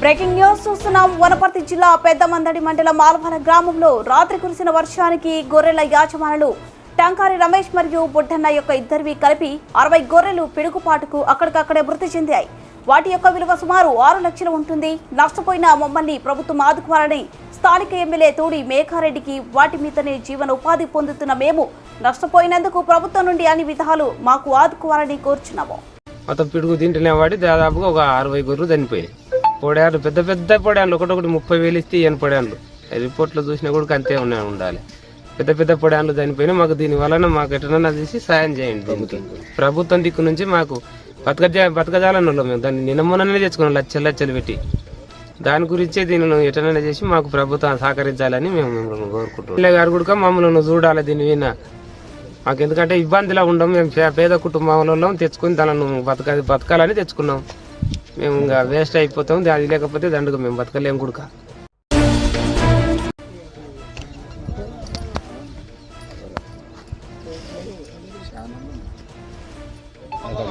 Breaking news చూస్తున్నాం. వనపర్తి జిల్లా పెద్దమందడి మండలం మాలవాల గ్రామంలో రాత్రి కురిసిన వర్షానికి గొర్రెల యాజమానులు టంకారి రమేష్ మరియు బుడ్డన్న యొక్క ఇద్దరివి కలిపి అరవై గొర్రెలు పిడుగుపాటుకు అక్కడికక్కడే మృతి చెందాయి. వాటి యొక్క విలువ సుమారు ఆరు లక్షలు ఉంటుంది. నష్టపోయిన మమ్మల్ని ప్రభుత్వం ఆదుకోవాలని స్థానిక ఎమ్మెల్యే తోడి మేఘారెడ్డికి వాటి మీదనే జీవన ఉపాధి పొందుతున్న మేము నష్టపోయినందుకు ప్రభుత్వం నుండి అన్ని విధాలు మాకు ఆదుకోవాలని కోరుచున్నాము. మొత్తం పిడుగు తింటూనే వాడి దాదాపుగా ఒక అరవై గొర్రెలు చనిపోయాయి పొడాలు పెద్ద పెద్ద పొడాలు ఒకటొకటి ముప్పై వేలు ఇస్తే ఇయ్యని పొడాలు రిపోర్ట్లో చూసినా కూడా అంతే ఉన్నాయి ఉండాలి. పెద్ద పెద్ద పొడాలు చనిపోయినాయి మాకు దీని వలన మాకు ఎటనన్నా చేసి సాయం చేయండి. దీనికి ప్రభుత్వం దిక్కు నుంచి మాకు బతక బతకజాలని వాళ్ళం మేము. దాన్ని నిన్న మొన్ననే తెచ్చుకున్నాం లచ్చలు లచ్చలు పెట్టి. దాని గురించే దీనిని ఎటనైనా చేసి మాకు ప్రభుత్వం సహకరించాలని మేము మిమ్మల్ని కోరుకుంటున్నాం. ఎమ్మెల్యే గారు కూడా మమ్మల్ని చూడాలి దీని విన మాకు ఎందుకంటే ఇబ్బందిలా ఉండం మేము పేద కుటుంబంలో తెచ్చుకొని దానిని బతక బతకాలని తెచ్చుకున్నాం. మేము ఇంకా వేస్ట్ అయిపోతాం అది లేకపోతే దండుగా మేము బతకలేము కూడా అక్కడ